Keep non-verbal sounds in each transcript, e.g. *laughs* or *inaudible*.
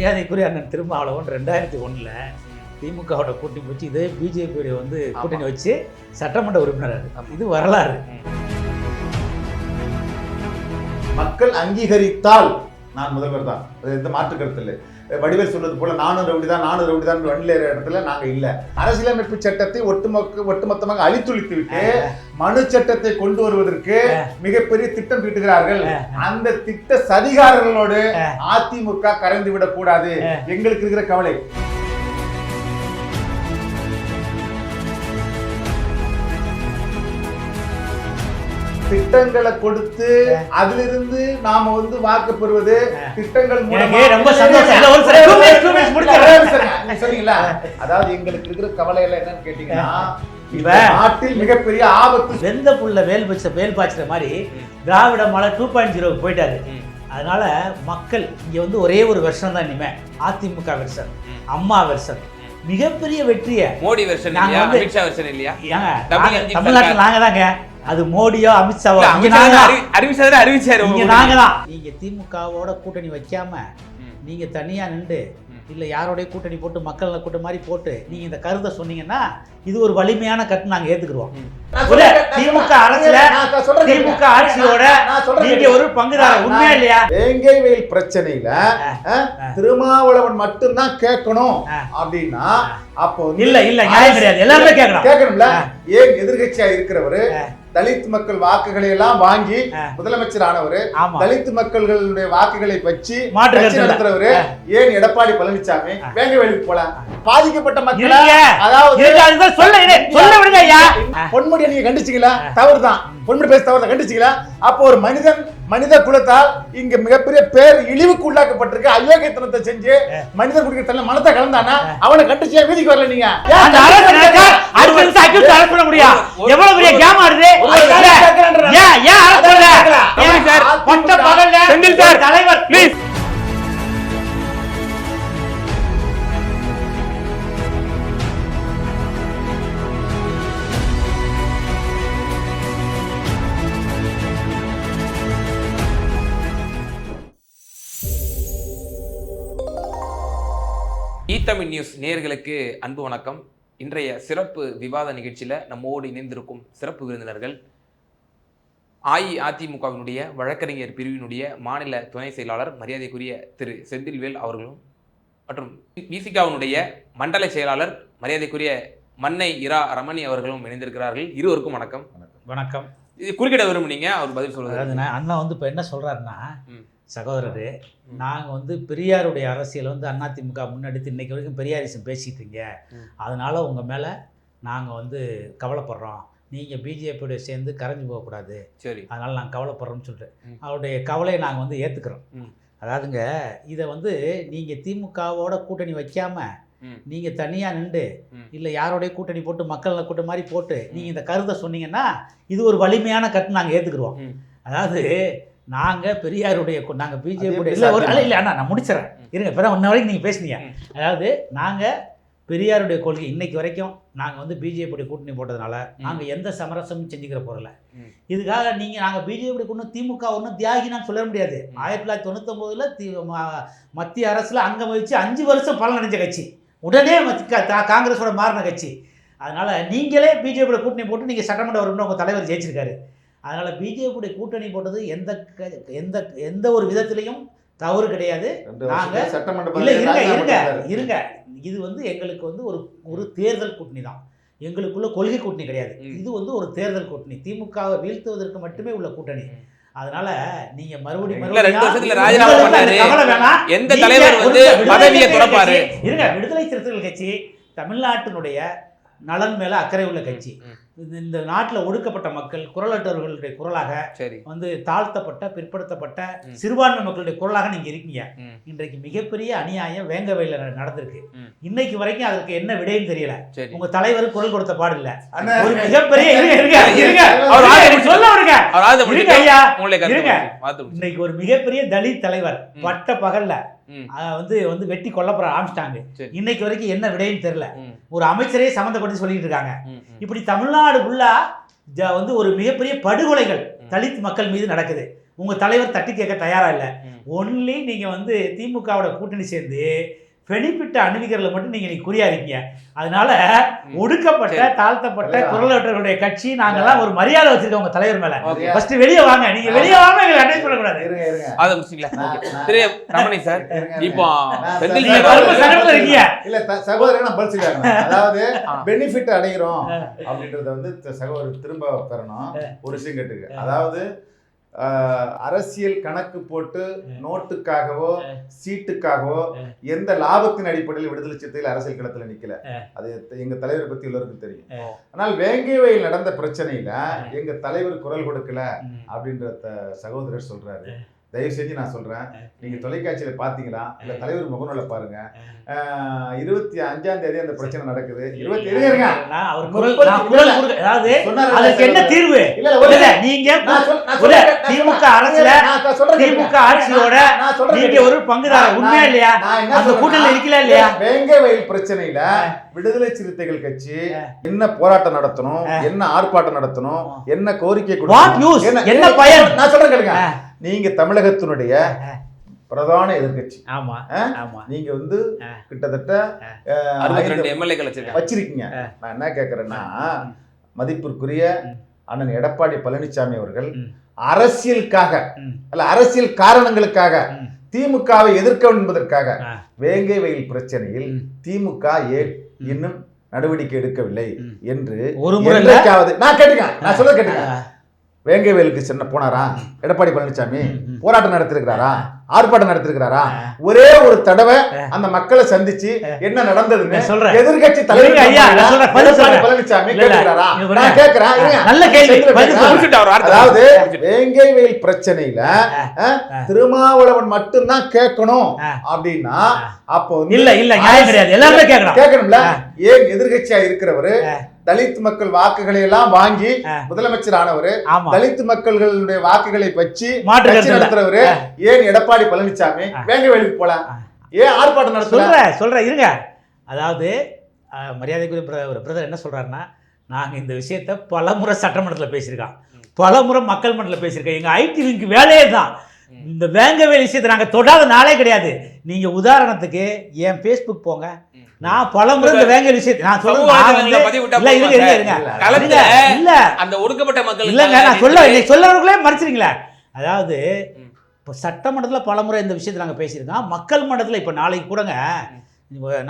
மரியாதைக்குரிய அண்ணன் திருமாவளவன் ரெண்டாயிரத்தி ஒண்ணுல திமுகவோட கூட்டணி வச்சு இதே பிஜேபியோட வந்து கூட்டணி வச்சு சட்டமன்ற உறுப்பினர் இது வரலாறு. மக்கள் அங்கீகரித்தால் நான் முதல்வர் தான். அது எந்த மாற்று கருத்து இல்லை. வடிவேல் சொல்வது போல நானும் ரவுடி தான் நானும் ரவுடி தான் வண்டிலேற இடத்துல நாங்க இல்ல. அரசியலமைப்பு சட்டத்தை ஒட்டுமொக்க ஒட்டுமொத்தமாக அழித்துளித்து விட்டு மனு சட்டத்தை கொண்டு வருவதற்கு மிகப்பெரிய திட்டம் தீட்டுகிறார்கள் அந்த திட்ட சதிகாரர்களோடு அதிமுக கரைந்து விடக் கூடாது எங்களுக்கு இருக்கிற கவலை. திட்டங்களை கொடுத்து அதிலிருந்து நாம வந்து வாக்கு பெறுவது திட்டங்கள் மூலமா ரொம்ப சந்தோஷம். சொன்னீங்களா அதாவது எங்களுக்கு இருக்கிற கவலை எல்லாம் என்னன்னு கேட்டீங்கன்னா நாட்டில் மிகப்பெரிய ஆபத்து. வெந்த புல்ல வேல் வச்ச வேல் பாய்ச்சுற மாதிரி திராவிட மலை டூ பாயிண்ட் ஜீரோக்கு போயிட்டாரு. அதனால மக்கள் இங்க வந்து ஒரே ஒரு வருஷம் தான் இனிமே. அதிமுக வெர்ஷன் அம்மா வெர்ஷன் மிகப்பெரிய வெற்றியை மோடி வெர்ஷன் நாங்க இல்லையா? வந்து- தமிழ்நாட்டுல நாங்க தாங்க அது மோடியோ அமித்ஷாவோ நாங்க அறிவிச்சாரு அறிவிச்சாரு உங்க நாங்க தான். நீங்க திமுகவோட கூட்டணி வைக்காம. நீங்க தனியா நின்று. இல்ல யாரோடய கூட்டணி போட்டு மக்கள் கூட்டம் மாதிரி போட்டு நீங்க இந்த கருத்தை சொன்னீங்கன்னா இது ஒரு வலிமையான கருத்து நாங்க சொல்றேன், நான் திமுக. அரசுல திமுக. ஆட்சியோட நீங்க. ஒரு பங்குதாரர். உண்மையா இல்லையா? வேங்கை வெயில் பிரச்சனையில திருமாவளவன் மட்டும்தான் கேட்கணும். அப்படின்னா அப்போ இல்ல இல்ல நியாயம் கிடையாது. எல்லாருமே கேட்கணும். கேட்கணும்ல. ஏன் எதிர்கட்சியா இருக்கிறவரு? தலித் மக்கள் வாக்குகளை எல்லாம் வாங்கி. முதலமைச்சர் ஆனவரு தலித் மக்களுடைய வாக்குகளை வச்சு. நடத்துறவரு. ஏன் எடப்பாடி பழனிசாமி வேங்க வேலைக்கு போலாம். பாதிக்கப்பட்ட மக்களை. அதாவது சொல்ல விடுங்க ஐயா. பொன்முடியை நீங்க கண்டிச்சீங்களா தவறுதான். பொன்முடி பேச தவறு கண்டிச்சீங்களா அப்போ ஒரு மனிதன் மனித குலத்தால் இங்க மிகப்பெரிய பேர் இழிவுக்கு உள்ளாக்கப்பட்டிருக்கு. அயோக்கியத்தனத்தை செஞ்சு மனிதன் குடிக்கிற தள்ள மனத்தை கலந்தானா? அவனை கண்டிச்சியா வீதிக்கு வரல நீங்க? அந்த அரசு நினைச்சா அடுத்த நிமிஷம் ஈத்தமிழ் நியூஸ் நேயர்களுக்கு அன்பு வணக்கம். இன்றைய சிறப்பு விவாத நிகழ்ச்சியில் நம்மோடு இணைந்திருக்கும் சிறப்பு விருந்தினர்கள் அஇஅதிமுகவினுடைய வழக்கறிஞர் பிரிவினுடைய மாநில துணை செயலாளர் மரியாதைக்குரிய திரு செந்தில்வேல் அவர்களும் மற்றும் விசிகாவினுடைய மண்டல செயலாளர் மரியாதைக்குரிய மன்னை இரா ரமணி அவர்களும் இணைந்திருக்கிறார்கள். இருவருக்கும் வணக்கம். வணக்கம். இது குறுக்கிட விரும்புனீங்க? அவர் பதில் நான் அண்ணா வந்து இப்போ என்ன சொல்றாருன்னா. சகோதரரு. நாங்கள் வந்து பெரியாருடைய அரசியல் வந்து அதிமுக முன்னெடுத்து இன்னைக்கு வரைக்கும் பெரியாரிசம் பேசிட்டு இருக்கீங்க ம். அதனால உங்கள் மேலே நாங்கள் வந்து கவலைப்படுறோம் நீங்கள் பிஜேபியோட சேர்ந்து கரைஞ்சு போகக்கூடாது சரி அதனால் நாங்கள் கவலைப்படுறோம்னு சொல்லிட்டு. அவருடைய கவலையை நாங்கள் வந்து ஏற்றுக்கிறோம். அதாவதுங்க இதை வந்து நீங்கள் திமுகவோட கூட்டணி வைக்காம ம். நீங்கள் தனியாக நின்று. இல்லை யாரோடைய கூட்டணி போட்டு மக்கள் கூட்டம் மாதிரி போட்டு நீங்கள் இந்த கருத்தை சொன்னீங்கன்னா இது ஒரு வலிமையான கருத்து நாங்கள் ஏற்றுக்குறோம் ம். அதாவது நாங்கள் பெரியாருடைய நாங்கள் எப்படி இல்லை ஒரு? இல்லை அண்ணா நான் முடிச்சிடறேன். இருங்க இப்போ தான் ஒன்று வரைக்கும் நீங்கள் பேசுனீங்க. அதாவது நாங்கள் பெரியாருடைய கொள்கை இன்னைக்கு வரைக்கும் நாங்கள் வந்து பிஜேபியோட கூட்டணி போட்டதுனால நாங்கள் எந்த சமரசமும் செஞ்சுக்கிற போகிறல. இதுக்காக நீங்கள் நாங்கள் பிஜேபி ஒன்றும் திமுக ஒன்றும் தியாகினான்னு சொல்ல முடியாது. ஆயிரத்தி தொள்ளாயிரத்தி தொண்ணூத்தொம்போதில் தி மத்திய அரசில் அங்கம் வகிச்சு அஞ்சு வருஷம் பலன் அடைஞ்ச கட்சி உடனே காங்கிரஸோட மாறின கட்சி அதனால் நீங்களே பிஜேபியோட கூட்டணி போட்டு நீங்கள் சட்டமன்ற உறுப்பினர் உங்கள் தலைவர் ஜெயிச்சிருக்காரு அதனால் பிஜேபியோட கூட்டணி போட்டது எந்த எந்த எந்த ஒரு விதத்திலையும் தவறு கிடையாது. ரெண்டு நாங்க- வருஷத்துல சட்டமன்ற இல்லை இருங்க இருங்க இது வந்து எங்களுக்கு வந்து ஒரு ஒரு தேர்தல் கூட்டணி தான். எங்களுக்குள்ள கொள்கை கூட்டணி கிடையாது. இது வந்து ஒரு தேர்தல் கூட்டணி. திமுகவை வீழ்த்துவதற்கு மட்டுமே உள்ள கூட்டணி. அதனால நீங்க மறுபடியும். எந்த தலைவர் வந்து பதவியை துறப்பாரு? இருங்க விடுதலை சிறுத்தைகள் கட்சி தமிழ்நாட்டினுடைய நலன் மேல அக்கறை உள்ள கட்சி. இந்த- நாட்டில் ஒடுக்கப்பட்ட மக்கள் குரலற்றவர்களுடைய குரலாக சரி. வந்து தாழ்த்தப்பட்ட பிற்படுத்தப்பட்ட. சிறுபான்மை மக்களுடைய குரலாக நீங்க இருக்கீங்க. இன்றைக்கு மிகப்பெரிய அநியாயம் வேங்கவையில் நடந்திருக்கு. ம். இன்னைக்கு வரைக்கும் அதற்கு என்ன விடைன்னு தெரியல. உங்க தலைவர் குரல் கொடுத்த பாடில்ல அண்ணா, ஒரு மிகப்பெரிய. இன்னைக்கு ஒரு மிகப்பெரிய தலித் தலைவர். பட்ட பகல்ல அஹ், வந்து வந்து வெட்டி கொல்லப்புற ஆரம்பிச்சிட்டாங்க. இன்னைக்கு வரைக்கும் என்ன விடைன்னு தெரியல ஒரு அமைச்சரே சம்மந்தப்பட்டு சொல்லிட்டு இருக்காங்க. இப்படி தமிழ்நாடு ஃபுல்லா ஜ- வந்து ஒரு மிகப்பெரிய படுகொலைகள். தலித் மக்கள் மீது நடக்குது உங்க தலைவர் தட்டி கேட்க தயாரா இல்ல. ஒன்லி நீங்க வந்து திமுகவோட கூட்டணி சேர்ந்து பெனிஃபிட் அணுவிக்கிறதுல மட்டும் நீங்க இன்னைக்கு குறியா இருக்கீங்க அதனால. ஒடுக்கப்பட்ட. தாழ்த்தப்பட்ட. குரலற்றவர்களுடைய கட்சி நாங்கெல்லாம் ஒரு மரியாதை வச்சிருக்கோம் உங்க தலைவர் மேல. ஃபர்ஸ்ட் வெளியே வாங்க நீங்க வெளியே வாங்க எங்களை அட்வைஸ் பண்ணக்கூடாது இருங்க இருங்க அதை முடிச்சிங்களா ரமணி சார். இப்போ இருக்கீங்க இல்ல சகோதரன் நான் பதில். *laughs* அதாவது. பெனிஃபிட் அடைகிறோம் அப்படின்றத வந்து சகோதரர் திரும்ப பெறணும் ஒரு விஷயம் கேட்டுக்கு அதாவது அரசியல் கணக்கு போட்டு நோட்டுக்காகவோ சீட்டுக்காகவோ எந்த லாபத்தின் அடிப்படையில் விடுதலை சிறுத்தைகள் அரசியல் களத்துல நிக்கல. அது எங்க தலைவரை பத்தி எல்லாருக்கும் தெரியும். ஆனால் வேங்கைவையில் நடந்த பிரச்சனையில எங்க தலைவர் குரல் கொடுக்கல அப்படின்ற சகோதரர் சொல்றாரு. தயவு செஞ்சு நான் சொல்றேன். நீங்க தொலைக்காட்சியில பாத்தீங்களா? இல்ல தலைவர் முகநூல பாருங்க. இருபத்தி அஞ்சாம் தேதி அந்த பிரச்சனை நடக்குது. இருபத்தி இருங்க, இருங்க. அதாவது என்ன. தீர்வு? இல்ல, நீங்க திமுக. அரசுல திமுக. ஆட்சியோட நீங்க. ஒரு பங்குதாரர். உண்மையா இல்லையா? அந்த கூட்டணியில இருக்கல இல்லையா? வேங்கை வயல் பிரச்சனையில விடுதலை சிறுத்தைகள் கட்சி என்ன போராட்டம் நடத்தணும் என்ன ஆர்ப்பாட்டம் நடத்தணும் என்ன கோரிக்கை? என்ன- பயன்? நான் சொல்றேன் கேளுங்க. நீங்க தமிழகத்தினுடைய பிரதான எதிர்க்கட்சி ஆமா ஆ? ஆமா நீங்க வந்து. கிட்டத்தட்ட வச்சிருக்காங்க நான் என்ன கேட்கறேன்னா. மதிப்பிற்குரிய. அண்ணன் எடப்பாடி பழனிசாமி அவர்கள். அரசியலுக்காக. அல்ல அரசியல் காரணங்களுக்காக. திமுகவை எதிர்க்க என்பதற்காக. வேங்கை வயல் பிரச்சனையில். திமுக ஏன் இன்னும் நடவடிக்கை எடுக்கவில்லை. என்று ஒரு முறை நான் கேட்டுங்க நான் சொல்ல கேட்டுங்க ஆ. வேங்கை வயலுக்கு சென்ன போனாரா எடப்பாடி பழனிசாமி. போராட்டம் நடத்திருக்கிறாரா ஆர்ப்பாட்டம் நடத்திருக்கிறாரா. ஒரே ஒரு தடவை அந்த மக்களை சந்திச்சு என்ன நடந்ததுன்னு சொல்றேன். எதிர்கட்சி ஐயா, சொல்றேன். பழனிசாமி கேட்கிறாரா. நான் கேட்கிறேன் அதாவது. வேங்கை வயல் பிரச்சனையில திருமாவளவன் மட்டும்தான் கேட்கணும். அப்படின்னா. அப்போ இல்ல இல்ல கிடையாது எல்லாருமே கேட்கணும் கேட்கணும்ல. ஏன் எதிர்கட்சியா இருக்கிறவரு. தலித் மக்கள் வாக்குகளை எல்லாம் வாங்கி. முதலமைச்சர் ஆனவரு தலித் மக்களுடைய வாக்குகளை வச்சு. நடத்துறவரு ஏன் எடப்பாடி பழனிசாமி. வேங்க வேலைக்கு போல ஆ. ஏன் ஆர்ப்பாட்டம் நடத்தல சொல்றேன் சொல்றேன் இருங்க அதாவது மரியாதைக்குரிய ஒரு பிரதர் என்ன சொல்றாருன்னா நாங்க இந்த விஷயத்த பலமுறை சட்டமன்றத்தில் பேசியிருக்கோம் பலமுறை மக்கள் மன்றத்தில் பேசியிருக்கோம் எங்க ஐடி விங்க்கு வேலையே தான். இந்த வேங்கவேல் விஷயத்தை நாங்க தொடாத நாளே கிடையாது நீங்க உதாரணத்துக்கு என் ஃபேஸ்புக் போங்க. நான் பலமுறை இந்த வேங்கவேல் விஷயத்தை நான் இல்ல இருங்க இருங்க? இருங்க. இல்ல அந்த ஒடுக்கப்பட்ட மக்கள் இல்லைங்க நான் சொல்ல சொல்லவர்களே மறைச்சிருங்களே அதாவது. இப்போ சட்டமன்றத்தில் பலமுறை இந்த விஷயத்தை நாங்கள் பேசியிருக்கோம் மக்கள் மன்றத்தில் இப்போ நாளைக்கு கூடங்க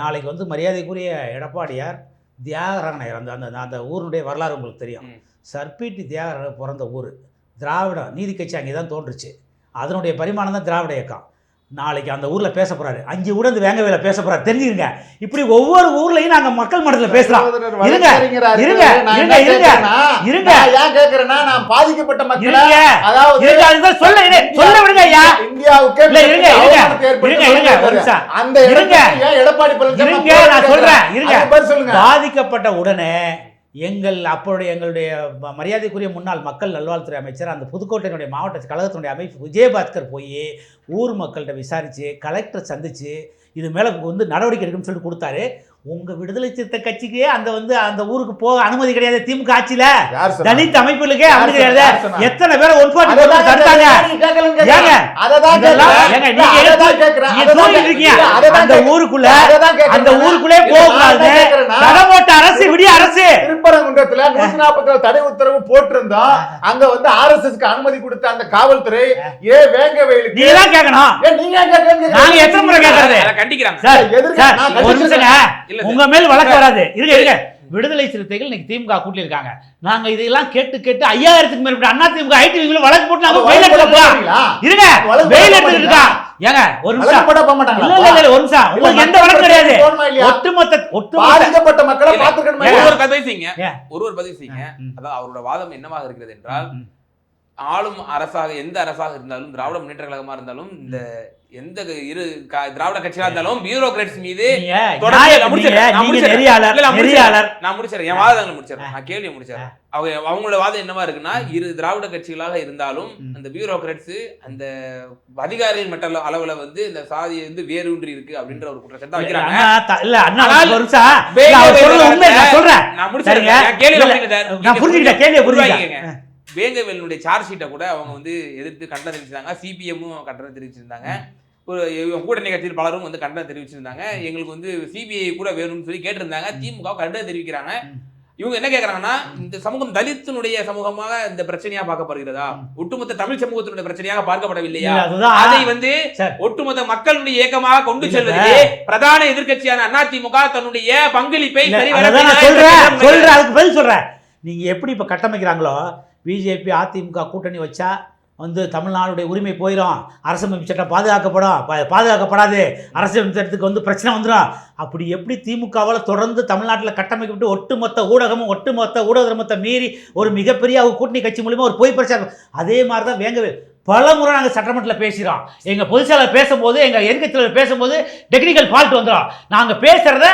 நாளைக்கு வந்து மரியாதைக்குரிய எடப்பாடியார் தியாகராயர் அந்த அந்த அந்த ஊருடைய வரலாறு உங்களுக்கு தெரியும். சர்பீட்டி தியாகராயர் பிறந்த ஊர் திராவிட நீதி கட்சி அங்கே தான் தோன்றுச்சு அதனுடைய பரிமாணம் தான் திராவிட இயக்கம். நாளைக்கு அந்த ஊரில் பேச போறாரு. அஞ்சு கூட இந்த வேங்கவேல பேச போறாரு. தெரிஞ்சுக்கங்க. இப்படி ஒவ்வொரு ஊர்லயும் நாங்கள் மக்கள் மன்றத்தில் சகோதரர் இருங்க, இருங்க, இருங்க, இருங்க, இருங்க. ஏன் கேட்கிறேன்னா நான் பாதிக்கப்பட்ட மக்களை அதாவது இருங்க. அதுதான் சொல்ல சொல்ல விடுங்க ஐயா. இந்தியாவுக்கே இல்ல, இருங்க, இருங்க. இருங்க, இருங்க. அந்த இருங்க. எடப்பாடி பழனிசாமி இருங்க, நான் சொல்றேன், இருங்க. பாதிக்கப்பட்ட உடனே எங்கள் அப்போடைய எங்களுடைய ம- மரியாதைக்குரிய முன்னாள் மக்கள் நல்வாழ்வுத்துறை அமைச்சர் அந்த புதுக்கோட்டையினுடைய மாவட்ட கழகத்தினுடைய அமைப்பு விஜயபாஸ்கர் போய் ஊர் மக்கள்கிட்ட விசாரித்து கலெக்டர் சந்தித்து இது மேலே வந்து நடவடிக்கை எடுக்கணும்னு சொல்லிட்டு கொடுத்தாரு. உங்க விடுதலை சிறுத்தை கட்சிக்கு அந்த வந்து அந்த ஊருக்கு போக அனுமதி கிடையாது திமுக ஆட்சியில? தலித் அமைப்புகளுக்கே அனுமதி? கிடையாது? எத்தனை பேரை ஒன் ஃபார்ட்டி அததான் தடுத்தாங்க? அந்த. ஊருக்குள்ள அந்த. ஊருக்குள்ளே இல்ல, போக நான் என்ன கூடாது கேட்கிறேன்னா, தடமோட்ட அரசு விடிய அரசு. திருப்பரங்குன்றத்துல நூத்தி நாற்பத்தி தடை உத்தரவு போட்டிருந்தோம். அங்க வந்து ஆர்எஸ்எஸ்க்கு அனுமதி கொடுத்த அந்த காவல்துறை ஏன் வேங்க வயலுக்கு நீங்க தான் கேட்கணும் ஏன் நீங்க எத்தனை முறை கேட்கறது கண்டிக்கிறாங்க. ஒரு. உங்க மேல் வழக்கு வராது இருங்க இருங்க விடுதலை சிறுத்தைகள் இன்னைக்கு திமுக கூட்டில் இருக்காங்க நாங்க இதெல்லாம் கேட்டு கேட்டு ஐயாயிரத்துக்கு மேற்பட்ட அண்ணா திமுக ஐடி வழக்கு போட்டு நாங்க வெயில்? இருங்க வெயில் எடுத்துட்டு இருக்கா ஏங்க ஒரு நிமிஷம் போட போக இல்ல மாட்டாங்களா? இல்ல இல்ல ஒரு நிமிஷம் உங்களுக்கு எந்த வழக்கு கிடையாது? ஒட்டுமொத்த ஒட்டுமொத்த மக்களை ஏங்க. இல்லையா? ஒருவர் பதிவு செய்யுங்க ஏன்? ஒருவர் பதிவு செய்யுங்க. அதான் அவரோட வாதம் என்னவாக இருக்கிறது என்றால். ஆளும் அரசாக எந்த அரசாக இருந்தாலும் திராவிட முன்னேற்ற கழகமா இருந்தாலும் இந்த எந்த இரு திராவிட கட்சியா இருந்தாலும் பியூரோகிராட்ஸ் மீது நான் முடிச்சிடுறேன். என் வாதங்களை முடிச்சிடறேன். நான் கேள்வியை முடிச்சிடறேன். அவங்க அவங்களோட வாதம் என்னவா இருக்குன்னா இரு திராவிட கட்சிகளாக இருந்தாலும். அந்த பியூரோகிராட்ஸ் அந்த அதிகாரிகள் மட்ட அள- அளவுல வந்து இந்த சாதியை வந்து வேரூன்றி இருக்கு அப்படின்ற ஒரு குற்றச்சாட்டு தான் வைக்கிறாங்க. நான். நான் நீங்க புரிஞ்சுக்கிட்டேன் கேள்வியை. புரிஞ்சுக்கிட்டேன். வேங்கவேலனுடைய சார்ஜ் ஷீட்டை கூட அவங்க வந்து எதிர்த்து கண்டனம் தெரிவிச்சிருந்தாங்க. சிபிஎம்மும் கண்டனம் தெரிவிச்சிருந்தாங்க. ஒரு கூட்டணி கட்சியில் பலரும் வந்து கண்டனம் தெரிவிச்சிருந்தாங்க. எங்களுக்கு வந்து சிபிஐ கூட வேணும்னு சொல்லி கேட்டிருந்தாங்க. திமுக கண்டனம் தெரிவிக்கிறாங்க. இவங்க என்ன கேக்குறாங்கன்னா இந்த சமூகம் தலித்தினுடைய சமூகமாக இந்த பிரச்சனையா பார்க்கப்படுகிறதா? ஒட்டுமொத்த தமிழ் சமூகத்தினுடைய பிரச்சனையாக பார்க்கப்படவில்லையா? அதை வந்து. ஒட்டுமொத்த மக்களுடைய இயக்கமாக கொண்டு இல்ல, செல்வதிலே பிரதான எதிர்க்கட்சியான அதிமுக தன்னுடைய பங்களிப்பை சொல்றேன். அதுக்கு பதில் சொல்றேன். நீங்க எப்படி இப்ப கட்டமைக்கிறாங்களோ பிஜேபி அதிமுக கூட்டணி வச்சா வந்து தமிழ்நாடுடைய உரிமை போயிடும் அரசமைப்பு சட்டம் பாதுகாக்கப்படும். பா- பாதுகாக்கப்படாது. அரசமைப்பு சட்டத்துக்கு வந்து பிரச்சனை வந்துடும் அப்படி எப்படி திமுகவால் தொடர்ந்து தமிழ்நாட்டில் கட்டமைக்கப்பட்டு ஒட்டுமொத்த ஊடகமும் ஒட்டுமொத்த ஊடக தர்மத்தை மீறி ஒரு மிகப்பெரிய கூட்டணி கட்சி மூலிமா ஒரு பொய் பிரச்சாரம்? அதே மாதிரி தான் வேங்கவே பல முறை நாங்கள் சட்டமன்றத்தில் பேசுகிறோம் எங்கள் பொதுச்செயலாளர் பேசும்போது எங்கள் எதிர்க்கட்சியாளர் பேசும்போது டெக்னிக்கல் ஃபால்ட் வந்துடும் நாங்கள் பேசுகிறத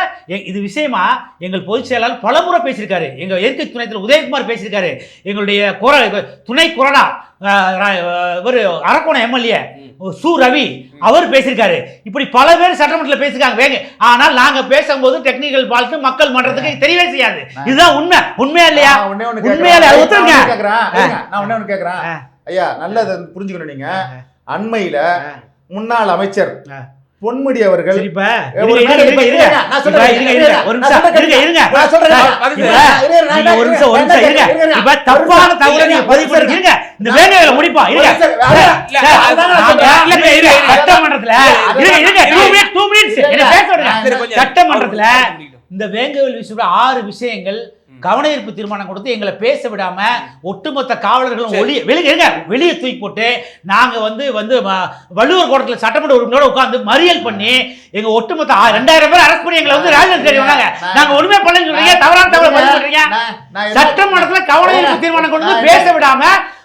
இது விஷயமா எங்கள் பொதுச் செயலாளர் பல முறை பேசியிருக்காரு. எங்கள் எதிர்க்கட்சி துணைத் தலைவர் உதயகுமார் பேசியிருக்காரு. எங்களுடைய குர துணை குரடா ஒரு அரக்கோணம் எம்எல்ஏ சு ரவி அவர் பேசியிருக்காரு. இப்படி பல பேர் சட்டமன்றத்தில் பேசியிருக்காங்க. வேங்க ஆனால் நாங்கள் பேசும்போது டெக்னிக்கல் ஃபால்ட் மக்கள் மன்றத்துக்கு தெரியவே செய்யாது. இதுதான் உண்மை. உண்மையா இல்லையா? நான் கேக்குறேன். அது நான் ஒத்துருங்க. ஒண்ணே ஐயா நல்லதை புரிஞ்சுக்கணும் நீங்க அண்மையில. முன்னாள் அமைச்சர். பொன்முடி அவர்கள். இந்த வேலைகளை முடிப்பா. இருங்க. சட்டமன்றத்துல இருங்க, இருங்க. பேச விடுங்க. சரி, கொஞ்சம் சட்டமன்றத்துல. இந்த வேங்கவேல் விஷயத்துல ஆறு விஷயங்கள் கவன ஈர்ப்பு தீர்மானம் கொடுத்து எங்களை பேச விடாம ஒட்டுமொத்த காவலர்களும் வெளியே இருங்க. வெளியே தூக்கி போட்டு நாங்க வந்து வந்து வள்ளுவர் கோட்டத்தில் சட்டமன்ற உறுப்பினரோட உட்கார்ந்து மறியல் பண்ணி எங்க ஒட்டுமொத்த ரெண்டாயிரம் பேர் அரெஸ்ட் பண்ணி எங்களை வந்து ராஜன் தேடி வந்தாங்க. நாங்க உண்மை பண்ணலன்னு சொல்றீங்க. தவறான நான் என்ன- சட்டமன்றத்துல கவன ஈர்ப்பு தீர்மானம் கொண்டு வந்து பேச விடாம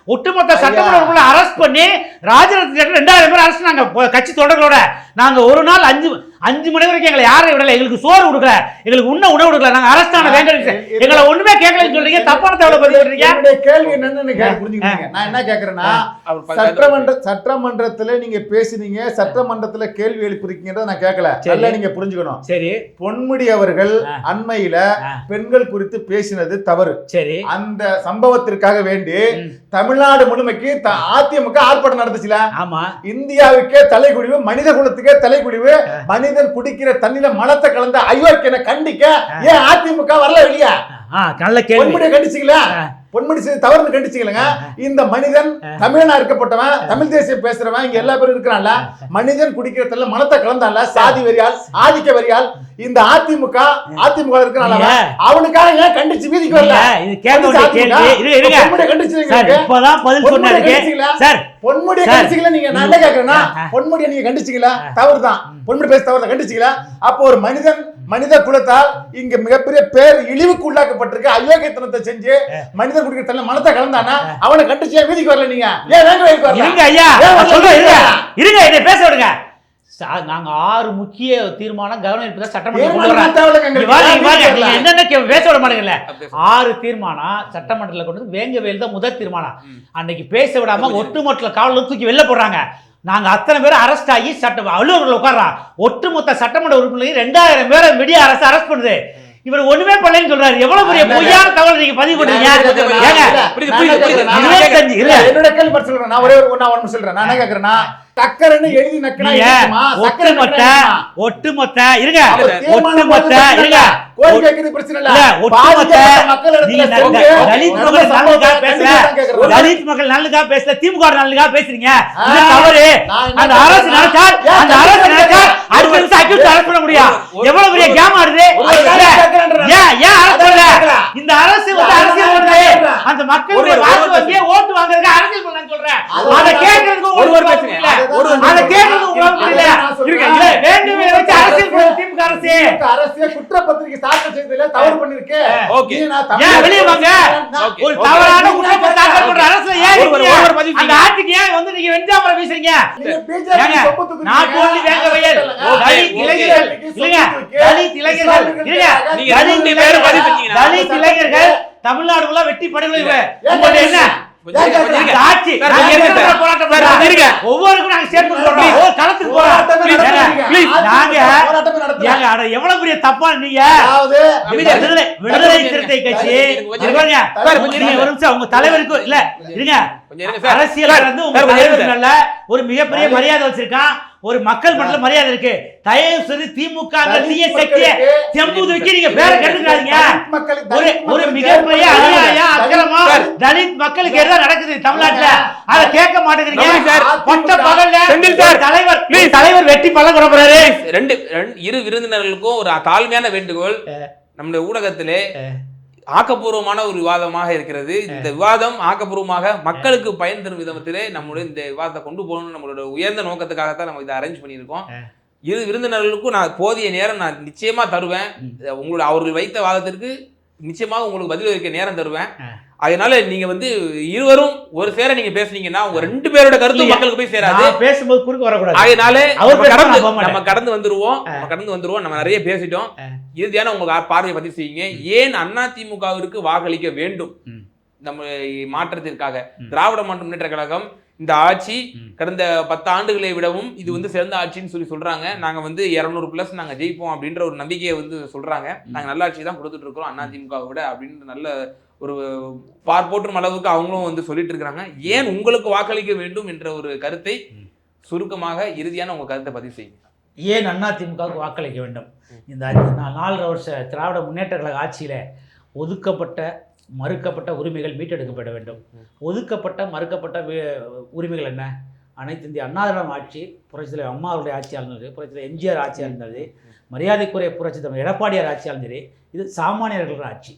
ஒட்டுமொத்த சட்டமன்ற அரெஸ்ட் பண்ணி ராஜரத்ன ரெண்டாயிரம் பேர் அரெஸ்ட் நாங்க கட்சி தொடர்களோட நாங்க ஒரு நாள் அஞ்சு அஞ்சு மணி வரைக்கும் எங்களை யாரையும் விடல. எங்களுக்கு சோறு கொடுக்கல. எங்களுக்கு உண்ண உணவு கொடுக்கல. நாங்க ஆன வேங்க எங்களை ஒண்ணுமே கேட்கலன்னு சொல்றீங்க. தப்பான என்னுடைய கேள்வி என்னன்னு கேள்வி புரிஞ்சுக்கீங்க நான் என்ன ப- சட்டமன்ற சட்டமன்றத்துல நீங்க பேசினீங்க சட்டமன்றத்துல கேள்வி எழுப்பிருக்கீங்கன்றத நான் கேட்கல. நல்லா நீங்க புரிஞ்சுக்கணும். சரி. பொன்முடி அவர்கள். அண்மையில. பெண்கள் குறித்து பேசினது தவறு. சரி. அந்த சம்பவத்திற்காக வேண்டி. தமிழ்நாடு முழுமைக்கு த- அதிமுக ஆர்ப்பாட்டம் நடந்துச்சுல. ஆமா. இந்தியாவுக்கே தலைக்குடிவு மனித குலத்துக்கே தலைக்குடிவு மனிதன் குடிக்கிற தண்ணில மலத்தை கலந்த அயோக்கியனை கண்டிக்க ஏன் அதிமுக வரல வெளியே? நல்ல கேள்வி. பொன்முடியை பொன்முடி செய்து தவறுன்னு கண்டிச்சிக்கலங்க. இந்த மனிதன் தமிழனா இருக்கப்பட்டவன் தமிழ் தேசியம் பேசுறவன் இங்க எல்லா பேரும் இருக்கிறான்ல. மனிதன் குடிக்கிற தண்ணில மலத்தை கலந்தான்ல சாதி வெறியால் ஆதிக்க வெறியால் இந்த அதிமுக அதிமுக இருக்கிறான்ல? அவனுக்காக ஏன் கண்டிச்சு வீதிக்கு வரல. இது கேள்வி. சார் இப்பதான் பதில் சார் பொன்முடியை. கண்டிச்சிக்கல நீங்க. நான் என்ன கேக்குறேன்னா. பொன்முடியை நீங்க கண்டிச்சிக்கல. தவறுதான். பொன்முடி பேச தவறுதான். கண்டிச்சிக்கல. அப்போ ஒரு மனிதன் மனித குலத்தால் இங்க மிகப்பெரிய பேர் இழிவுக்கு உள்ளாக்கப்பட்டிருக்கு. அயோக்கியத்தனத்தை செஞ்சு மனிதன் குடிக்கிற தள்ள மனத்தை கலந்தானா? அவனை கண்டிச்சு வீதிக்கு வரல நீங்க? ஏன் வேங்க வரல? இருங்க ஐயா? சொல்றேன் இருங்க. இருங்க என்னை பேச விடுங்க. சா- நாங்க ஆறு முக்கிய தீர்மானம் கவனம் சட்டமன்றம் வாங்க, வாங்க. ஏன் நீங்க வரல? என்னென்ன கே- பேச விட மாட்டீங்கல்ல? அப்படி ஆறு தீர்மானம் சட்டமன்றத்தில் கொண்டு வந்து வேங்கவேல் தான் முதல் தீர்மானம். அன்னைக்கு பேச விடாம. ஒட்டுமொத்த காவலர் தூக்கி வெளில போடுறாங்க. நாங்க அத்தனை பேர் அரெஸ்ட் ஆகி சட்ட அலுவலர்கள் உட்கார்றான் ஒட்டுமொத்த சட்டமன்ற உறுப்பினர்கள் ரெண்டாயிரம் பேரை விடிய அரசு அரெஸ்ட் பண்ணுது. இவர் ஒண்ணுமே பண்ணலன்னு சொல்றாரு. எவ்வளவு பெரிய. பொய்யான தகவல் நீங்க பதிவு பண்றீங்க இல்ல, என்னோட கேள்வி சொல்றேன். நான் ஒரே ஒரு நான் ஒண்ணு சொல்றேன். நான் என்ன கேக்குறேன்னா சக்கரைன்னு எழுதி நக்கினா ஒட்டுமொத்த? ஒட்டுமொத்த இருங்க. ஒட்டுமொத்த இருங்க. இல்ல. கோரிக்கை வைக்கிறது பிரச்சனை இல்ல. ஒட்டுமொத்த தலித் மக்கள் நல்லதுக்காக சம்பவத்தை பேசல கண்டிப்பா தான் கேக்குறேன். தலித் மக்கள் நல்லதுக்காக பேசல திமுக நல்லதுக்காக பேசுறீங்க இது தவறு அந்த அரசு ஏன் அந்த அரசு தலித் நினைச்சால் மக்கள் அடுத்த நிமிஷம் அக்யூஸ் அரெஸ்ட் பண்ண முடியும் எவ்வளவு பெரிய கேம் ஆடுது. ஏன் ஏன் அரசு. இந்த அரசு வந்து அரசியல். அந்த மக்களுடைய வாக்கு வங்கியை ஓட்டு வாங்குறதுக்கு அரசியல் பண்ணலாம்னு சொல்றேன் அது கேட்கறதுக்கு ஒரு- உங்களுக்கு ஒரு வாய்ப்பு பிரச்சனை. இல்ல. ஒரு- ஒரு- அதை கேட்கறதுக்கு உங்களுக்கு வேண்டுமே வச்சு அரசியல் திமுக அரசு குற்றப்பத்திரிகை தாக்கல் செய்ததுல தவறு பண்ணிருக்கு. ஓகே. நீ நான் ஏன் வெளியே வாங்க. ஒரு தவறான தாக்கல் பண்ற இருக்கீங்க? அந்த ஆட்சிக்கு ஏன் வந்து நீங்க வெஞ்சாமரை வீசுறீங்க. நாட்டு வேங்க வயல். தலித். இளைஞர்கள் இல்லைங்க தலித் இளைஞர்கள் இருங்க நீங்க தலித் ரெண்டு பேரும் பதிவு இளைஞர்கள் செஞ்சீங்கன்னா தலித் இளைஞர்கள் தமிழ்நாடு ஃபுல்லா வெட்டி படுகொலை ஏன் உங்களுடைய என்ன. ஒவ்வொருக்கும் நாங்க சொல்றோம் ஒவ்வொரு களத்துக்கு போறோம். ஏங்க, அட எவ்வளவு பெரிய தப்பா நீங்க. விடுதலை விடுதலை சிறுத்தை கட்சி. ஒரு நிமிஷம். உங்க தலைவருக்கு இல்ல. இருங்க. அரசியல் வந்து உங்க சார், கொஞ்சம் இருங்க. தலைவர் மேல ஒரு மிகப்பெரிய மரியாதை வச்சிருக்கான். ஒரு மக்கள் மட்டத்துல மரியாதை இருக்கு. தயவு செய்து திமுக தீய சக்திய செம்பு தூக்கி நீங்க பேரை கெடுக்காதீங்க ஒரு ஒரு மிகப்பெரிய ஏற்படுத்த அநியாயம் தலித் மக்களுக்கு எல்லாம் நடக்குது தமிழ்நாட்டுல? அதை கேட்க மாட்டேங்கிறீங்க. பட்ட பகல்ல தலைவர். தலைவர் வெட்டி பல்ல குறப்படுறாரு ரெண்டு ரெண்டு- இரு விருந்தினர்களுக்கும் ஒரு தாழ்மையான வேண்டுகோள். நம்முடைய ஊடகத்திலே ஆக்கப்பூர்வமான ஒரு விவாதமாக இருக்கிறது. இந்த விவாதம் ஆக்கப்பூர்வமாக மக்களுக்கு பயன் தரும் விதத்திலே நம்முடைய இந்த விவாதத்தை கொண்டு போகணும்னு நம்மளோட உயர்ந்த நோக்கத்துக்காகத்தான் நம்ம இதை அரேஞ்ச் பண்ணியிருக்கோம். இரு விருந்தினர்களுக்கும் நான் போதிய நேரம் நான் நிச்சயமா தருவேன். உங்களோட அவர்கள் வைத்த வாதத்திற்கு நிச்சயமாக உங்களுக்கு பதில் வைக்க நேரம் தருவேன். அதனால நீங்க வந்து இருவரும் ஒரு சேர நீங்க பேசுனீங்கன்னா உங்க ரெண்டு பேரோட கருத்து? மக்களுக்கு போய் சேராது பேசும்போது குறுக்க வரக்கூடாது அதனால நம்ம கடந்து. நம்ம வந்துருவோம் நம்ம கடந்து வந்துருவோம் நம்ம நிறைய பேசிட்டோம். இறுதியான உங்க பார்வையை பதிவு செய்யுங்க ஏன் அண்ணா திமுகவிற்கு வாக்களிக்க வேண்டும். நம்ம மாற்றத்திற்காக. திராவிட மாற்ற முன்னேற்ற கழகம் இந்த ஆட்சி. கடந்த பத்து ஆண்டுகளை விடவும் இது வந்து சிறந்த ஆட்சின்னு சொல்லி சொல்றாங்க. நாங்க வந்து இருநூறு பிளஸ் நாங்க ஜெயிப்போம் அப்படின்ற ஒரு நம்பிக்கையை வந்து சொல்றாங்க. நாங்க நல்ல ஆட்சி தான் கொடுத்துட்டு இருக்கிறோம் அண்ணா திமுகவை விட அப்படின்ற நல்ல ஒரு பார்ப்போற்றும் அளவுக்கு அவங்களும் வந்து சொல்லிட்டு இருக்காங்க ஏன் உங்களுக்கு வாக்களிக்க வேண்டும் என்ற ஒரு கருத்தை. சுருக்கமாக இறுதியான உங்க கருத்தை பதிவு செய்யுங்க. ஏன் அண்ணா திமுகவுக்கு வாக்களிக்க வேண்டும்? இந்த நாலரை வருஷ திராவிட முன்னேற்ற கழக ஆட்சியில ஒதுக்கப்பட்ட மறுக்கப்பட்ட உரிமைகள் மீட்டெடுக்கப்பட வேண்டும். ஒதுக்கப்பட்ட மறுக்கப்பட்ட உரிமைகள் என்ன அனைத்து இந்திய அண்ணாதிரம் ஆட்சி புரட்சித்தலைவர் அம்மாவுடைய ஆட்சியாக இருந்தது புரட்சித்தலைவர் எம்ஜிஆர் ஆட்சியாக இருந்தது மரியாதைக்குரிய புரட்சி தலைவர் எடப்பாடியார் ஆட்சியாக இருந்தது இது சாமானியர்களின் ஆட்சி.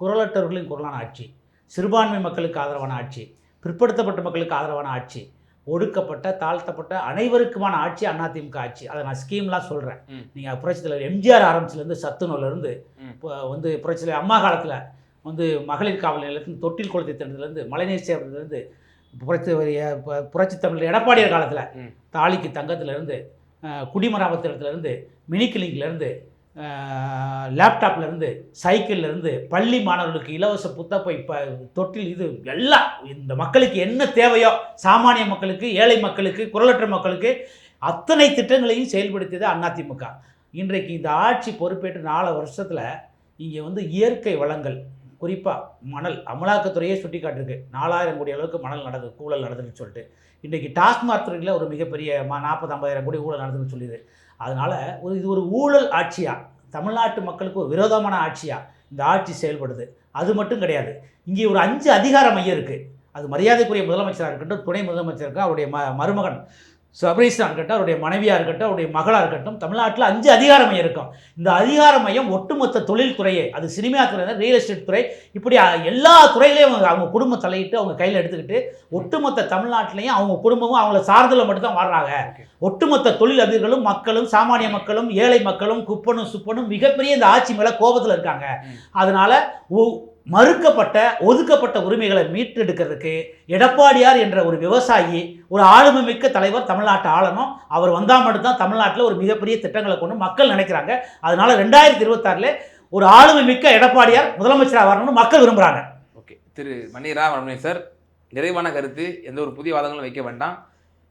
குரலற்றவர்களின் குரலான ஆட்சி சிறுபான்மை மக்களுக்கு ஆதரவான ஆட்சி பிற்படுத்தப்பட்ட மக்களுக்கு ஆதரவான ஆட்சி ஒடுக்கப்பட்ட தாழ்த்தப்பட்ட அனைவருக்குமான ஆட்சி அதிமுக ஆட்சி அதை நான் ஸ்கீம்லாம் சொல்கிறேன். நீங்கள் புரட்சித்தலைவர் எம்ஜிஆர் ஆரம்பிச்சிலேருந்து சத்துணவுலேருந்து. இப்போ வந்து புரட்சித்தலைவர் அம்மா காலத்தில் வந்து மகளிர் காவல் நிலையத்தில் தொட்டில் குளத்தை திட்டத்துலேருந்து மழைநீர் சேவத்துலேருந்து புரட்சி புரட்சி தமிழ் எடப்பாடியார் காலத்தில். தாலிக்கு தங்கத்திலேருந்து குடிமராமத்திலேருந்து மினி கிளிங்க்லேருந்து லேப்டாப்லேருந்து சைக்கிள்லேருந்து பள்ளி மாணவர்களுக்கு இலவச புத்தப்பை இப்போ தொட்டில் இது எல்லாம் இந்த மக்களுக்கு என்ன தேவையோ சாமானிய மக்களுக்கு ஏழை மக்களுக்கு குரலற்ற மக்களுக்கு அத்தனை திட்டங்களையும் செயல்படுத்தியது அதிமுக இன்றைக்கு இந்த ஆட்சி பொறுப்பேற்று நாலு வருஷத்தில் இங்கே வந்து இயற்கை வளங்கள் குறிப்பாக மணல் அமலாக்கத்துறையே சுட்டி காட்டிருக்கு நாலாயிரம் கோடி அளவுக்கு மணல் நடந்தது ஊழல் நடந்ததுன்னு சொல்லிட்டு. இன்றைக்கி டாஸ்மாக் துறையில் ஒரு மிகப்பெரிய நாற்பது ஐம்பதாயிரம் கோடி ஊழல் நடந்ததுன்னு சொல்லிது. அதனால் ஒரு இது ஒரு ஊழல் ஆட்சியாக தமிழ்நாட்டு மக்களுக்கு ஒரு விரோதமான ஆட்சியாக இந்த ஆட்சி செயல்படுது. அது மட்டும் கிடையாது. இங்கே ஒரு அஞ்சு அதிகார மையம் இருக்குது அது மரியாதைக்குரிய முதலமைச்சராக இருக்கட்டும் துணை முதலமைச்சர் அவருடைய ம மருமகன் சபரீஷா இருக்கட்டும் அவருடைய மனைவியாக இருக்கட்டும் அவருடைய மகளாக இருக்கட்டும் தமிழ்நாட்டில் அஞ்சு அதிகார மையம் இருக்கும் இந்த அதிகார மையம் ஒட்டுமொத்த தொழில்துறையை அது சினிமா துறை ரியல் எஸ்டேட் துறை இப்படி எல்லா துறைகளையும் அவங்க அவங்க குடும்பம் தலையிட்டு அவங்க கையில் எடுத்துக்கிட்டு ஒட்டுமொத்த தமிழ்நாட்டிலையும் அவங்க குடும்பமும் அவங்கள சார்ந்தில் மட்டும்தான் வாழ்றாங்க. ஒட்டுமொத்த தொழில் அதிபர்களும் மக்களும் சாமானிய மக்களும் ஏழை மக்களும் குப்பனும் சுப்பனும் மிகப்பெரிய இந்த ஆட்சி மேலே கோபத்தில் இருக்காங்க. அதனால மறுக்கப்பட்ட ஒதுக்கப்பட்ட உரிமைகளை மீட்டெடுக்கிறதுக்கு எடப்பாடியார் என்ற ஒரு விவசாயி ஒரு ஆளுமை மிக்க தலைவர் தமிழ்நாட்டை ஆளணும் அவர் வந்தால் மட்டும்தான் தமிழ்நாட்டில் ஒரு மிகப்பெரிய திட்டங்களை கொண்டு மக்கள் நினைக்கிறாங்க. அதனால ரெண்டாயிரத்தி இருபத்தாறில் ஒரு ஆளுமை மிக்க எடப்பாடியார் முதலமைச்சராக வரணும்னு மக்கள் விரும்புகிறாங்க ஓகே திரு மணிரா ரமணி சார் நிறைவான கருத்து எந்த ஒரு புதிய வாதங்களும் வைக்க வேண்டாம்.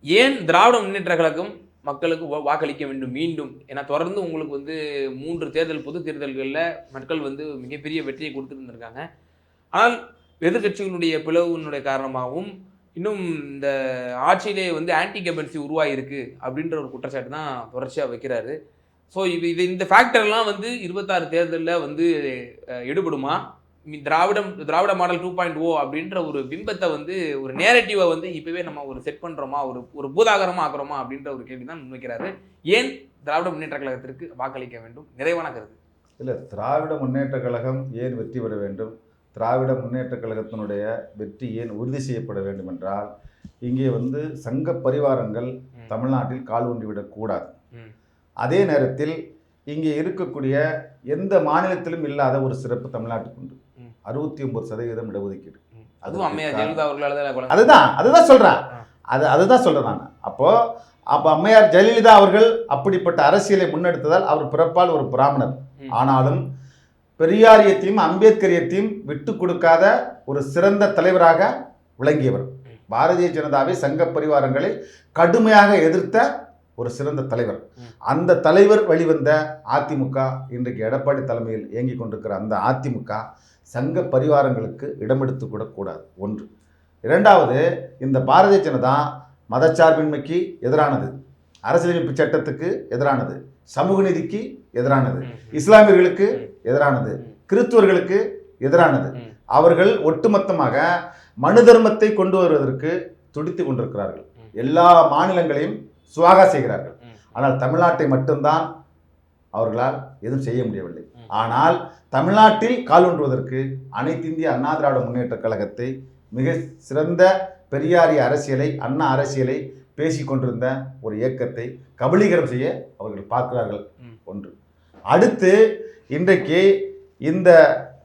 ஏன் திராவிட முன்னேற்ற கழகம் மக்களுக்கு வாக்களிக்க வேண்டும் மீண்டும். ஏன்னா தொடர்ந்து உங்களுக்கு வந்து மூன்று தேர்தல் பொது தேர்தல்களில் மக்கள் வந்து மிகப்பெரிய வெற்றியை கொடுத்துருந்துருக்காங்க. ஆனால் எதிர்கட்சிகளுடைய பிளவுனுடைய காரணமாகவும் இன்னும் இந்த ஆட்சியிலே வந்து ஆன்டி கம்பன்சி உருவாகிருக்கு அப்படின்ற ஒரு குற்றச்சாட்டு தான் தொடர்ச்சியாக வைக்கிறாரு. ஸோ இது இது இந்த ஃபேக்டர்லாம் வந்து இருபத்தாறு தேர்தலில் வந்து எடுபடுமா? திராவிடம் Dravida model two point O அப்படின்ற ஒரு பிம்பத்தை வந்து ஒரு நேரட்டிவை வந்து இப்போவே நம்ம ஒரு செட் பண்ணுறோமா ஒரு ஒரு பூதாகரமாக ஆக்குறோமா அப்படின்ற ஒரு கேள்வி தான் முன்வைக்கிறாரு ஏன் திராவிட முன்னேற்ற கழகத்திற்கு வாக்களிக்க வேண்டும் நிறைவான கருத்து இல்லை திராவிட முன்னேற்ற கழகம் ஏன் வெற்றி பெற வேண்டும் திராவிட முன்னேற்ற கழகத்தினுடைய வெற்றி ஏன் உறுதி செய்யப்பட வேண்டும் என்றால் இங்கே வந்து சங்க பரிவாரங்கள். தமிழ்நாட்டில் கால் ஊன்றிவிடக்கூடாது ம். அதே நேரத்தில் இங்கே இருக்கக்கூடிய எந்த மாநிலத்திலும் இல்லாத ஒரு சிறப்பு தமிழ்நாட்டுக்கு உண்டு. அறுபத்தி ஒன்பது சதவீதம் இடஒதுக்கீடு. அதுவும் அம்மையார் ஜெயலலிதா அவர்களால் அதுதான் அதுதான் சொல்றேன். ஆ. அது அதுதான் சொல்றேன் நான். அப்போ அப்போ அம்மையார் ஜெயலலிதா அவர்கள் அப்படிப்பட்ட அரசியலை முன்னெடுத்ததால் அவர் பிறப்பால் ஒரு பிராமணர். ஆனாலும் பெரியாரியத்தையும் அம்பேத்கரியத்தையும் விட்டு கொடுக்காத ஒரு சிறந்த தலைவராக விளங்கியவர். பாரதிய ஜனதாவை சங்க பரிவாரங்களை கடுமையாக எதிர்த்த ஒரு சிறந்த தலைவர். அந்த தலைவர் வழிவந்த அதிமுக இன்றைக்கு எடப்பாடி தலைமையில் இயங்கிக் கொண்டிருக்கிற அந்த அதிமுக சங்க பரிவாரங்களுக்கு இடமெடுத்து கூட கூடாது ஒன்று இரண்டாவது இந்த பாரதிய ஜனதா மதச்சார்பின்மைக்கு எதிரானது அரசியலமைப்பு சட்டத்துக்கு எதிரானது சமூக நீதிக்கு எதிரானது. இஸ்லாமியர்களுக்கு. எதிரானது. கிறிஸ்துவர்களுக்கு எதிரானது. அவர்கள் ஒட்டுமொத்தமாக மனு தர்மத்தை கொண்டு வருவதற்கு துடித்து கொண்டிருக்கிறார்கள். எல்லா மாநிலங்களையும் சுவாகா செய்கிறார்கள். ஆனால் தமிழ்நாட்டை மட்டும்தான் அவர்களால் எதுவும் செய்ய முடியவில்லை. ஆனால் தமிழ்நாட்டில் காலூன்றுவதற்கு அனைத்து இந்திய அண்ணா திராவிட முன்னேற்றக் கழகத்தை மிக சிறந்த பெரியாரிய அரசியலை அண்ணா அரசியலை பேசிக் கொண்டிருந்த ஒரு இயக்கத்தை கபலீகரம் செய்ய அவர்கள் பார்க்கிறார்கள். ஒன்று. அடுத்து இன்றைக்கு இந்த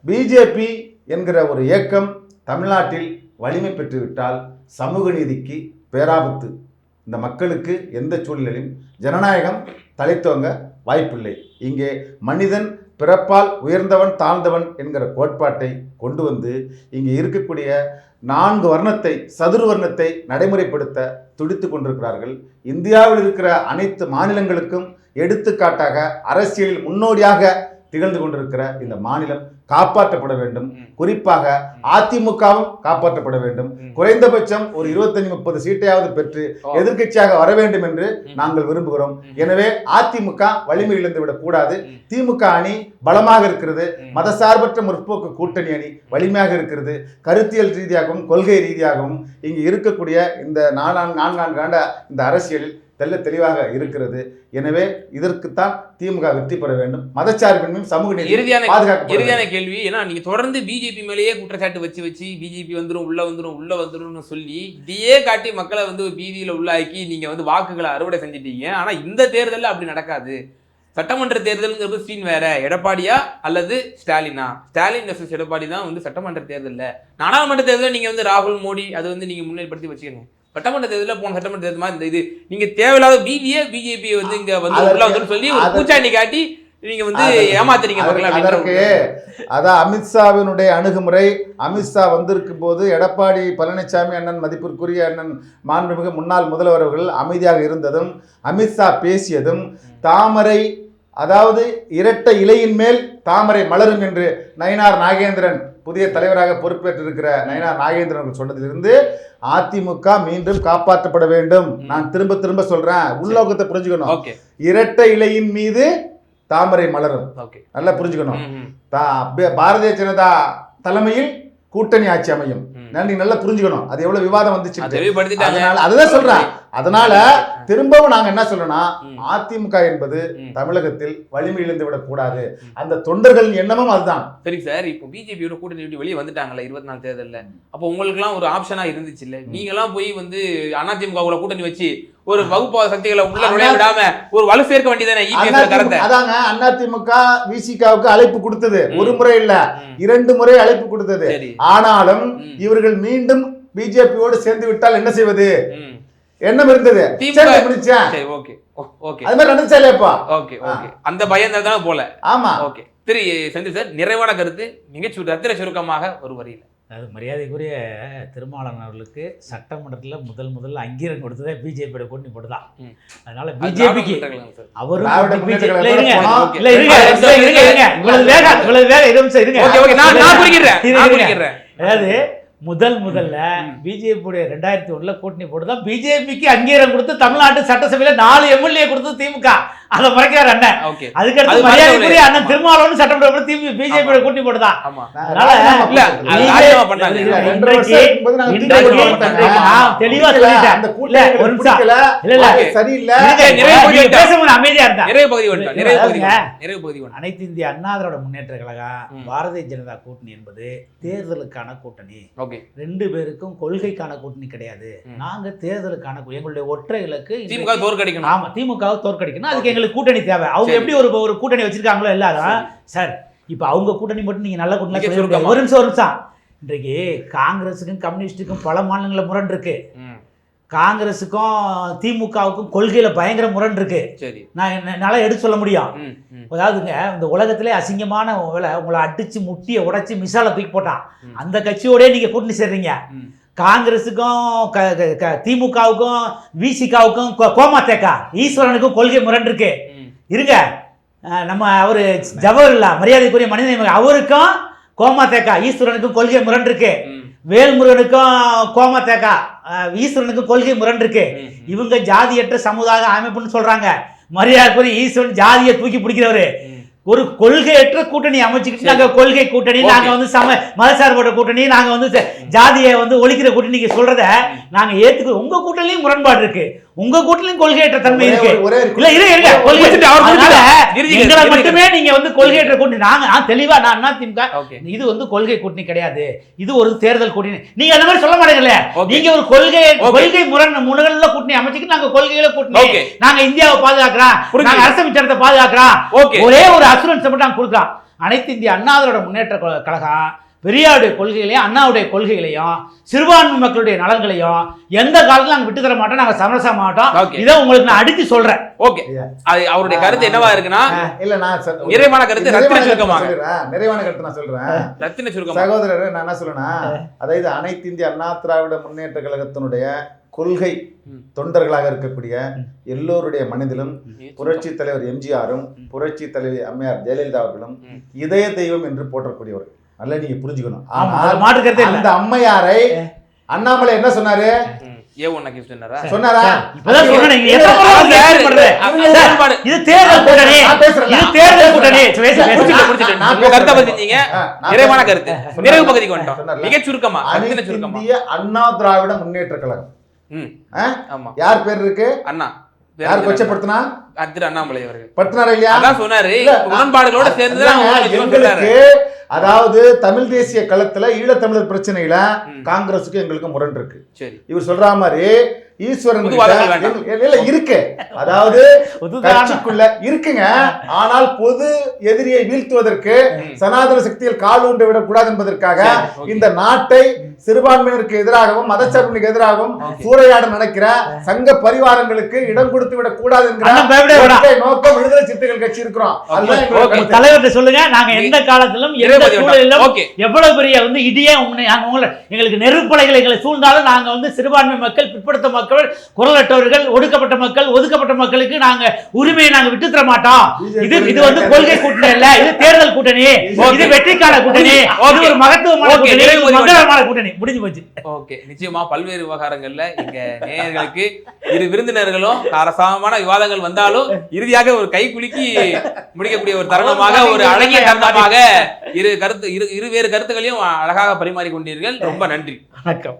பிஜேபி என்கிற ஒரு இயக்கம் தமிழ்நாட்டில் வலிமை பெற்றுவிட்டால் சமூக நீதிக்கு பேராபத்து. இந்த மக்களுக்கு எந்த சூழ்நிலையிலும் ஜனநாயகம் தலைத்தோங்க வாய்ப்பில்லை. இங்கே மனிதன் பிறப்பால் உயர்ந்தவன் தாழ்ந்தவன் என்கிற கோட்பாட்டை கொண்டு வந்து இங்கே இருக்கக்கூடிய நான்கு வர்ணத்தை சதுர்வர்ணத்தை நடைமுறைப்படுத்த துடித்து கொண்டிருக்கிறார்கள். இந்தியாவில் இருக்கிற அனைத்து மாநிலங்களுக்கும் எடுத்துக்காட்டாக அரசியலில் முன்னோடியாக திகழ்ந்து கொண்டிருக்கிற இந்த மாநிலம் காப்பாற்றப்பட வேண்டும். குறிப்பாக அதிமுகவும் காப்பாற்றப்பட வேண்டும். குறைந்தபட்சம் ஒரு இருபத்தஞ்சு முப்பது சீட்டையாவது பெற்று ஓ. எதிர்க்கட்சியாக வர வேண்டும் என்று. நாங்கள் விரும்புகிறோம். எனவே அதிமுக வலிமை இழந்து விடக்கூடாது. திமுக அணி பலமாக இருக்கிறது. மதசார்பற்ற முற்போக்கு கூட்டணி அணி வலிமையாக இருக்கிறது கருத்தியல் ரீதியாகவும் கொள்கை ரீதியாகவும் இங்கு இருக்கக்கூடிய இந்த நான்காண்டு ஆண்ட இந்த அரசியலில் தெள்ள தெளிவாக இருக்கிறது. எனவே இதற்குத்தான் திமுக வெற்றி பெற வேண்டும். மதச்சார்பின்மையும் சமூக நீதி இறுதியான இறுதியான கேள்வி ஏன்னா நீங்க தொடர்ந்து பிஜேபி மேலேயே குற்றச்சாட்டு வச்சு வச்சு பிஜேபி வந்துரும் உள்ள வந்துரும் உள்ள வந்துரும்னு சொல்லி இதையே காட்டி மக்களை வந்து பீதியில உள்ளாக்கி நீங்க வந்து வாக்குகளை அறுவடை செஞ்சிட்டீங்க. ஆனா இந்த தேர்தல்ல அப்படி நடக்காது. சட்டமன்ற தேர்தலுங்கிறது சீன் வேற. எடப்பாடியா அல்லது ஸ்டாலினா? ஸ்டாலின் வெர்சஸ் எடப்பாடி தான் வந்து சட்டமன்ற தேர்தல்ல. நாடாளுமன்ற தேர்தலில் நீங்க வந்து ராகுல் மோடி அது வந்து நீங்க முன்னிலைப்படுத்தி வச்சுக்கோங்க. சட்டமன்ற தேர்தலில் போன சட்டமன்ற தேர்தல் மாதிரி இந்த இது. நீங்க தேவையில்லாத பீதியே பிஜேபி வந்து இங்க வந்து உள்ள வந்துன்னு சொல்லி ஒரு பூச்சாண்டி காட்டி நீங்க வந்து ஏமாத்துறீங்க அதற்கு அதான் அமித்ஷாவினுடைய அணுகுமுறை. அமித்ஷா வந்திருக்கும் போது எடப்பாடி பழனிசாமி அண்ணன் மதிப்பிற்குரிய அண்ணன் மாண்புமிகு முன்னாள் முதல்வர் அவர்கள் அமைதியாக இருந்ததும் அமித்ஷா பேசியதும் தாமரை அதாவது இரட்டை இலையின் மேல் தாமரை மலரும் என்று நயினார் நாகேந்திரன் புதிய தலைவராக பொறுப்பேற்றிருக்கிற நயினார் நாகேந்திரன் அவர்கள் சொன்னதிலிருந்து அதிமுக மீண்டும் காப்பாற்றப்பட வேண்டும். நான் திரும்ப திரும்ப சொல்றேன். உள்நோக்கத்தை புரிஞ்சுக்கணும். இரட்டை இலையின் மீது தாமரை மலரும். நல்லா புரிஞ்சுக்கணும். பாரதிய ஜனதா தலைமையில் கூட்டணி ஆட்சி அமையும். நீங்க நல்லா புரிஞ்சுக்கணும். அது எவ்வளவு விவாதம் வந்துச்சு அதனால அதுதான் சொல்றேன். அதனால திரும்பவும் நாங்க என்ன சொல்றோம்னா ம். அதிமுக என்பது. தமிழகத்தில் வலிமை இழந்து விடக்கூடாது அந்த தொண்டர்களின் எண்ணமும் அதுதான். சரி சார் இப்போ பிஜேபியோட கூட்டணி விட்டு வெளியே வந்துட்டாங்கல்ல இருபத்தி நாலு தேர்தல்ல. அப்போ உங்களுக்குலாம் ஒரு ஆப்ஷனா இருந்துச்சு இல்ல நீங்க எல்லாம் போய் வந்து அதிமுக கூட கூட்டணி வச்சு ஒரு வகுப்பாத சக்திகளை உள்ள நுழைய விடாம ஒரு வலு சேர்க்க வேண்டியதானே அதிமுக அதாங்க அதிமுக விசிகாவுக்கு அழைப்பு கொடுத்தது. ஒரு முறை இல்ல. இரண்டு முறை அழைப்பு கொடுத்தது. ஆனாலும். இவர்கள் மீண்டும் பிஜேபியோடு சேர்ந்து விட்டால் என்ன செய்வது. எண்ணம் இருந்தது. திமுக சேர்ந்து பிடிச்சேன். சரி ஓகே ஓகே அது மாதிரி நடந்துச்சா இல்லையாப்பா ஓகே ஓகே அந்த பயம் தான் போல. ஆமா. ஓகே திரு செந்தில் சார் நிறைவான கருத்து. மிகச்சு ரத்திர சுருக்கமாக ஒரு வரியில். அது மரியாதைக்குரிய திருமாவளவன் அவர்களுக்கு சட்டமன்றத்தில் முதல் முதல்ல அங்கீகாரம் கொடுத்ததே பிஜேபியோட கூட்டணி போட்டு தான். அதனால பிஜேபிக்கு அவரும் அதாவது முதல் முதல்ல. பிஜேபியுடைய ரெண்டாயிரத்தி ஒண்ணுல கூட்டணி போட்டு தான் பிஜேபிக்கு அங்கீகாரம் கொடுத்து தமிழ்நாட்டு சட்டசபையில நாலு எம்எல்ஏ கொடுத்து திமுக அதை மறைக்கிறார் அண்ணன் அதுக்கடுத்து. மரியாதைக்குரிய அண்ணன் திருமாவளவன் சட்டமன்ற திமுக பிஜேபியோட கூட்டணி போட்டு தான் ஆமா அதனால இல்ல, அது ராஜினாமா பண்ணாங்க. இல்ல, இன்றைக்கு- ரெண்டரை வருஷம் இருக்கும்போது நாங்க இன்றைக்கு- திமுக க்கு இன்றைக்கு வந்துட்டாங்க. நான் தெளிவா பிடிக்கல, சொல்லிட்டேன். அந்த இல்ல, கூட்டணி ஒரு எங்களுக்கு நிமிஷம். பிடிக்கல, இல்ல இல்ல ஓகே. சரியில்லை இருங்க, நிறைய நீங்க போயிட்டு பேசும்போது அமைதியா இருந்தா நிறைவு பகுதி வந்துட்டோம் நிறைவு பகுதி அதாவதுங்க, வந்துட்டோம். நிறைவு பகுதி வந்துட்டோம். அனைத்து இந்திய அண்ணா திராவிட முன்னேற்ற கழகம். பாரதிய ஜனதா கூட்டணி என்பது தேர்தலுக்கான கூட்டணி ஓகே. ரெண்டு பேருக்கும் கொள்கைக்கான கூட்டணி கிடையாது. நாங்க தேர்தலுக்கான எங்களுடைய ஒற்றை இலக்கு திமுக தோற்கடிக்கணும். ஆமா திமுகவை தோற்கடிக்கணும். அதுக்கு எங்களுக்கு கூட்டணி தேவை. அவங்க. எப்படி ஒரு ஒரு கூட்டணி வச்சிருக்காங்களோ எல்லாரும் சார். இப்போ அவங்க கூட்டணி மட்டும் நீங்க நல்ல கூட்டணி. ஒரு நிமிஷம் ஒரு நிமிஷம். இன்றைக்கு காங்கிரஸுக்கும் கம்யூனிஸ்டுக்கும் பல மாநிலங்களில் முரண் இருக்கு காங்கிரஸுக்கும் திமுகவுக்கும் கொள்கையில பயங்கர முரண் இருக்கு சரி. நான் என்ன- என்னால எடுத்து சொல்ல முடியும். அதாவதுங்க இந்த உலகத்திலே அசிங்கமான வேலை உங்களை அடிச்சு முட்டியை உடைச்சு மிசால தூக்கி போட்டான். அந்த கட்சியோடய நீங்க கூட்டணி சேர்றீங்க. காங்கிரஸுக்கும் திமுகவுக்கும் விசிகாவுக்கும் கோமாத்தேக்கா ஈஸ்வரனுக்கும் கொள்கை முரண் இருக்கு. இருங்க. நம்ம அவர் ஜவஹர்லா மரியாதைக்குரிய மனித அவருக்கும் கோமாத்தேக்கா ஈஸ்வரனுக்கும் கொள்கை முரண் இருக்கு. வேல்முருகனுக்கும் கோமாத்தேக்கா ஈஸ்வரனுக்கும் கொள்கை முரண் இருக்கு. இவங்க ஜாதியற்ற சமுதாய அமைப்புன்னு சொல்றாங்க மரியாதைக்குரிய ஈஸ்வரன் ஜாதியை தூக்கி பிடிக்கிறவரு. ஒரு கொள்கையற்ற கூட்டணி அமைச்சுக்கிட்டு நாங்க கொள்கை கூட்டணி. நாங்க வந்து சம மதசார்பற்ற கூட்டணி நாங்க வந்து ஜாதியை வந்து ஒழிக்கிற கூட்டணி நீங்க சொல்றத நாங்க ஏத்துக்க உங்க கூட்டணியும் முரண்பாடு இருக்கு உங்க கூட்டணியும் கொள்கையற்ற தன்மை இருக்கு. இல்ல இரு இருங்க. கொள்கை முடிச்சிட்டு அவர் அதனால முடிச்சிட்டு. இறுதி எங்களை கருத்து, மட்டுமே நீங்க வந்து கொள்கையற்ற கூட்டணி நாங்க தெளிவா நான் திமுக? இது வந்து கொள்கை கூட்டணி கிடையாது. இது ஒரு தேர்தல் கூட்டணி. நீங்க அந்த மாதிரி சொல்ல மாட்டீங்கல்ல Okay. நீங்க ஒரு கொள்கை. கொள்கை முரண் முன்னகல்ல கூட்டணி அமைச்சுக்கிட்டு நாங்க கொள்கையில கூட்டணி. Okay. நாங்க இந்தியாவை பாதுகாக்கிறோம். நாங்க அரசமைச்சரத்தை பாதுகாக்கிறோம். ஒரே ஒரு அசுரன்ஸ் மட்டும் நாங்க கொடுக்குறோம். அனைத்து இந்திய அண்ணாதரோட முன்னேற்ற கழ- கழகம் பெரியாருடைய கொள்கைகளையும் அண்ணாவுடைய கொள்கைகளையும் சிறுபான்மை மக்களுடைய நலன்களையும் எந்த காலத்துல நாங்க விட்டு தர மாட்டோம் நாங்க சமரச மாட்டோம். இதை உங்களுக்கு நான் அடிச்சு சொல்றேன். ஓகே அது அவருடைய கருத்து என்னவா இருக்குன்னா இல்ல நான் நிறைவான கருத்து நிறைவான ரத்தின கருத்து சுருக்கமாக. நான் சொல்றேன். நிறைவான கருத்து நான் சொல்றேன். ரத்தின சுருக்கமாக. சகோதரர் நான் என்ன சொல்றேன்னா அதாவது அனைத்து இந்திய அண்ணா திராவிட முன்னேற்ற கழகத்தினுடைய கொள்கை. தொண்டர்களாக இருக்கக்கூடிய எல்லோருடைய மனதிலும் புரட்சி தலைவர் எம்ஜிஆரும் புரட்சி தலைவி அம்மையார் ஜெயலலிதா அவர்களும். இதய தெய்வம் என்று போற்றக்கூடியவர் நல்லா நீங்க புரிஞ்சுக்கணும். ஆமா ஆனால் அது மாற்று கருத்தே இல்ல. அந்த அம்மையாரை அண்ணாமலை என்ன சொன்னாரு. ஏ சொல்றேன் நீங்க எத்தனை. இது தேர்தல் கூட்டணி. இது தேர்தல் கூட்டணி. பேசு, பேசு. நான் கருத்தை. பதிஞ்சீங்க நிறைவான. நிறைவு பகுதிக்கு வந்துட்டோம். மிக சுருக்கமா அனைத்து சுருக்கமா. இந்திய அண்ணா திராவிட முன்னேற்ற கழகம். ம். ஆ? ஆமா. யார் பேர் இருக்கு? அண்ணா. யார் கொச்சப்படுத்தினா? திரு அண்ணாமலை அவர்கள். படுத்தினாரா இல்லையா? அதான் சொன்னாரு. உடன்பாடுகளோட சேர்ந்து அதாவது தமிழ் தேசிய களத்துல ஈழத்தமிழர் பிரச்சனையில. காங்கிரஸுக்கு எங்களுக்கு முரண் இருக்கு இவர் சொல்ற மாதிரி ஈஸ்வரன் இல்ல இருக்கு. அதாவது கட்சிக்குள்ள இருக்குங்க. ஆனால் பொது எதிரியை வீழ்த்துவதற்கு. சனாதன சக்தியில் கால் ஊன்று விடக் கூடாது என்பதற்காக. இந்த நாட்டை சிறுபான்மையினருக்கு எதிராகவும் மதச்சார்பினுக்கு எதிராகவும். சூறையாட நினைக்கிற சங்க பரிவாரங்களுக்கு இடம் கொடுத்து விடக் கூடாது என்கிற நோக்கம் விடுதலை சிறுத்தைகள் கட்சி இருக்கிறோம். தலைவர்கிட்ட சொல்லுங்க. நாங்க எந்த காலத்திலும் எந்த சூழலிலும் எவ்வளவு பெரிய வந்து இடியே உங்களை- எங்களுக்கு நெருப்பலைகள் எங்களை சூழ்ந்தாலும் நாங்க வந்து சிறுபான்மை மக்கள் பிற்படுத்த மக்கள் குரலற்றவர்கள் ஒடுக்கப்பட்ட மக்கள் ஒதுக்கப்பட்ட மக்களுக்கு நாங்க உரிமையை நாங்க விட்டு தர மாட்டோம் இது இது வந்து கொள்கை கூட்டணி இல்ல இது தேர்தல் கூட்டணி. இது வெற்றிக்கான கூட்டணி. இது ஒரு மகத்துவமான Okay, கூட்டணி. முடிஞ்சு போச்சு. ஓகே. நிச்சயமா பல்வேறு விவகாரங்கள்ல இங்க நேயர்களுக்கு இரு விருந்தினர்களும் காரசாமமான விவாதங்கள் வந்தாலும் இறுதியாக ஒரு கை குலுக்கி முடிக்கக்கூடிய ஒரு தருணமாக ஒரு அழகிய தருணமாக இரு கருத்து இரு இருவேறு கருத்துக்களையும் அழகாக பரிமாறிக் கொண்டீர்கள் ரொம்ப நன்றி. வணக்கம்.